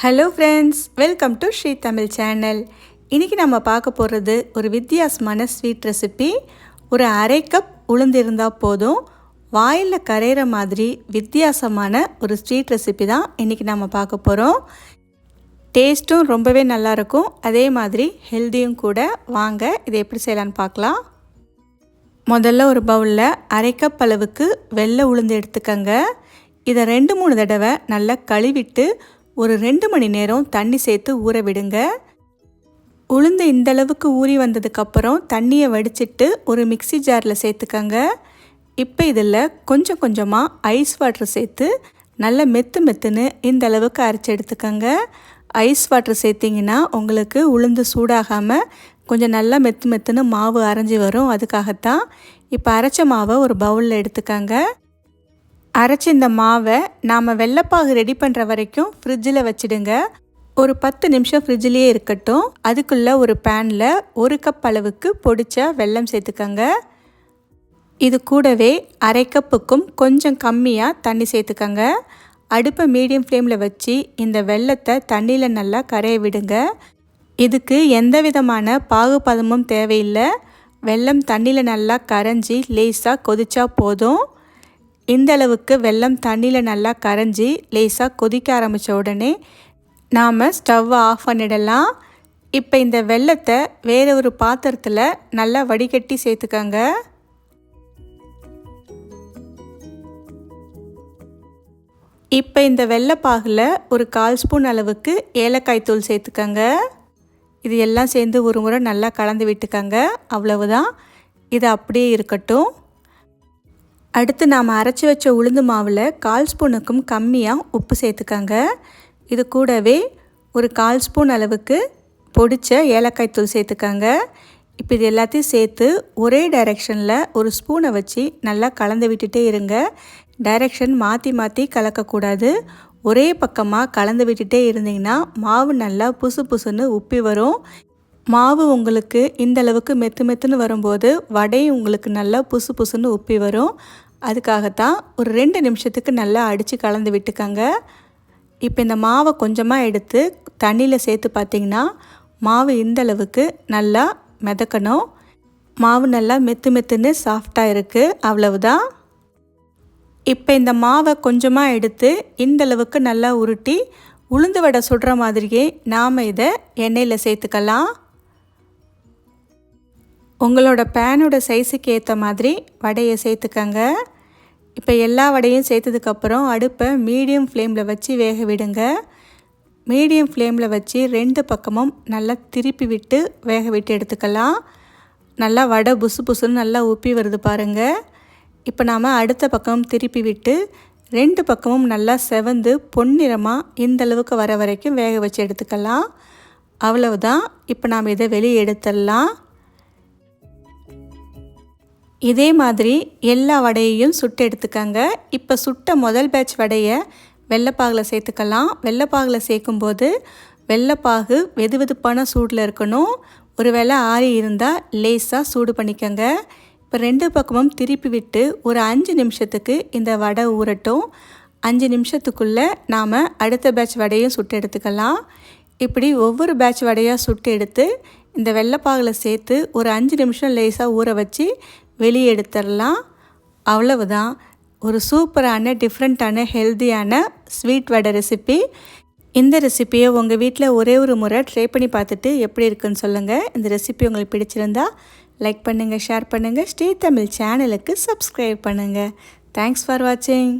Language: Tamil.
Hello friends welcome to Sri Tamil channel இன்றைக்கி நம்ம பார்க்க போகிறது ஒரு வித்தியாசமான ஸ்வீட் ரெசிபி ஒரு அரை கப் உளுந்து இருந்தால் போதும். வாயில் கரையிற மாதிரி வித்தியாசமான ஒரு ஸ்வீட் ரெசிபி தான் இன்றைக்கி நம்ம பார்க்க போகிறோம் டேஸ்ட்டும் ரொம்பவே நல்லாயிருக்கும் அதே மாதிரி ஹெல்த்தியும் கூட. வாங்க இதை எப்படி செய்யலான்னு பார்க்கலாம். முதல்ல ஒரு பவுலில் அரை கப் அளவுக்கு வெள்ளை உளுந்து எடுத்துக்கங்க. இதை ரெண்டு மூணு தடவை நல்லா கழுவிட்டு ஒரு ரெண்டு மணி நேரம் தண்ணி சேர்த்து ஊற விடுங்க. உளுந்து இந்தளவுக்கு ஊறி வந்ததுக்கப்புறம் தண்ணியை வடிச்சிட்டு ஒரு மிக்சி ஜாரில் சேர்த்துக்கங்க. இப்போ இதில் கொஞ்சம் கொஞ்சமாக ஐஸ் வாட்டர் சேர்த்து நல்லா மெத்து மெத்துன்னு இந்த அளவுக்கு அரைச்சி எடுத்துக்கோங்க. ஐஸ் வாட்டர் சேர்த்திங்கன்னா உங்களுக்கு உளுந்து சூடாகாமல் கொஞ்சம் நல்லா மெத்து மெத்துன்னு மாவு அரைஞ்சி வரும். அதுக்காகத்தான் இப்போ அரைச்ச மாவை ஒரு பவுலில் எடுத்துக்கோங்க. அரைச்சி இந்த மாவை நாம் வெள்ளைப்பாகு ரெடி பண்ணுற வரைக்கும் ஃப்ரிட்ஜில் வச்சுடுங்க. ஒரு பத்து நிமிஷம் ஃப்ரிட்ஜிலேயே இருக்கட்டும். அதுக்குள்ளே ஒரு பேனில் ஒரு கப் அளவுக்கு பொடிச்ச வெல்லம் சேர்த்துக்கங்க. இது கூடவே அரை கப்புக்கும் கொஞ்சம் கம்மியாக தண்ணி சேர்த்துக்கங்க. அடுப்பை மீடியம் ஃப்ளேமில் வச்சு இந்த வெள்ளத்தை தண்ணியில் நல்லா கரைய விடுங்க. இதுக்கு எந்த விதமான பாகுபதமும் தேவையில்லை. வெல்லம் தண்ணியில் நல்லா கரைஞ்சி லேஸாக கொதிச்சா போதும். இந்த அளவுக்கு வெல்லம் தண்ணியில் நல்லா கரைஞ்சி லேசாக கொதிக்க ஆரம்பித்த உடனே நாம் ஸ்டவ்வை ஆஃப் பண்ணிடலாம். இப்போ இந்த வெள்ளத்தை வேறு ஒரு பாத்திரத்தில் நல்லா வடிகட்டி சேர்த்துக்கங்க. இப்போ இந்த வெள்ளைப்பாகில் ஒரு கால் ஸ்பூன் அளவுக்கு ஏலக்காய் தூள் சேர்த்துக்கங்க. இது எல்லாம் சேர்ந்து ஒரு முறை நல்லா கலந்து விட்டுக்கங்க. அவ்வளவுதான். இது அப்படியே இருக்கட்டும். அடுத்து நாம் அரைச்சி வச்ச உளுந்து மாவில் கால் ஸ்பூனுக்கும் கம்மியாக உப்பு சேர்த்துக்கங்க. இது கூடவே ஒரு கால் ஸ்பூன் அளவுக்கு பொடிச்ச ஏலக்காய் தூள் சேர்த்துக்கங்க. இப்போ இது எல்லாத்தையும் சேர்த்து ஒரே டைரெக்ஷனில் ஒரு ஸ்பூனை வச்சு நல்லா கலந்து விட்டுட்டே இருங்க. டைரெக்ஷன் மாற்றி மாற்றி கலக்கக்கூடாது. ஒரே பக்கமாக கலந்து விட்டுட்டே இருந்தீங்கன்னா மாவு நல்லா புசு புசுன்னு உப்பி வரும். மாவு உங்களுக்கு இந்த அளவுக்கு மெத்து மெத்துன்னு வரும்போது வடையும் உங்களுக்கு நல்லா புசு புசுன்னு உப்பி வரும். அதுக்காகத்தான் ஒரு ரெண்டு நிமிஷத்துக்கு நல்லா அடித்து கலந்து விட்டுக்கங்க. இப்போ இந்த மாவை கொஞ்சமாக எடுத்து தண்ணியில் சேர்த்து பார்த்திங்கன்னா மாவு இந்த அளவுக்கு நல்லா மிதக்கணும். மாவு நல்லா மெத்து மெத்துன்னு சாஃப்டாக இருக்குது அவ்வளவுதான். இப்போ இந்த மாவை கொஞ்சமாக எடுத்து இந்த அளவுக்கு நல்லா உருட்டி உளுந்து வடை சுடுற மாதிரியே நாம் இதை எண்ணெயில் சேர்த்துக்கலாம். உங்களோட பேனோட சைஸுக்கு ஏற்ற மாதிரி வடையை சேர்த்துக்கங்க. இப்போ எல்லா வடையும் சேர்த்ததுக்கப்புறம் அடுப்பை மீடியம் ஃப்ளேமில் வச்சு வேக விடுங்க. மீடியம் ஃப்ளேமில் வச்சு ரெண்டு பக்கமும் நல்லா திருப்பி விட்டு வேக விட்டு எடுத்துக்கலாம். நல்லா வடை புசு புசுன்னு நல்லா உப்பி வருது பாருங்கள் இப்போ நாம் அடுத்த பக்கம் திருப்பி விட்டு ரெண்டு பக்கமும் நல்லா செவந்து பொன்னிறமாக இந்த அளவுக்கு வர வரைக்கும் வேக வச்சு எடுத்துக்கலாம். அவ்வளவுதான். இப்போ நாம் இதை வெளியே எடுத்துடலாம். இதே மாதிரி எல்லா வடையையும் சுட்டு எடுத்துக்கங்க. இப்போ சுட்ட முதல் பேட்ச் வடையை வெள்ளைப்பாகில் சேர்த்துக்கலாம். வெள்ளைப்பாகில் சேர்க்கும்போது வெள்ளைப்பாகு வெது வெதுப்பான சூடில் இருக்கணும். ஒரு வேளை ஆறி இருந்தால் லேஸாக சூடு பண்ணிக்கங்க. இப்போ ரெண்டு பக்கமும் திருப்பி விட்டு ஒரு அஞ்சு நிமிஷத்துக்கு இந்த வடை ஊறட்டும். அஞ்சு நிமிஷத்துக்குள்ளே நாம் அடுத்த பேட்ச் வடையும் சுட்டு எடுத்துக்கலாம். இப்படி ஒவ்வொரு பேட்ச் வடையாக சுட்டு எடுத்து இந்த வெள்ளைப்பாகில் சேர்த்து ஒரு அஞ்சு நிமிஷம் லேஸாக ஊற வச்சு வெளியே எடுத்துடலாம் அவ்வளவுதான். ஒரு சூப்பரான டிஃப்ரெண்ட்டான ஹெல்த்தியான ஸ்வீட் வடை ரெசிபி இந்த ரெசிப்பியை உங்கள் வீட்டில் ஒரே ஒரு முறை ட்ரை பண்ணி பார்த்துட்டு எப்படி இருக்குன்னு சொல்லுங்கள் இந்த ரெசிபி உங்களுக்கு பிடிச்சிருந்தா லைக் பண்ணுங்கள் ஷேர் பண்ணுங்கள் ஸ்ரீ தமிழ் சேனலுக்கு சப்ஸ்கிரைப் பண்ணுங்கள் தேங்க்ஸ் ஃபார் வாட்சிங்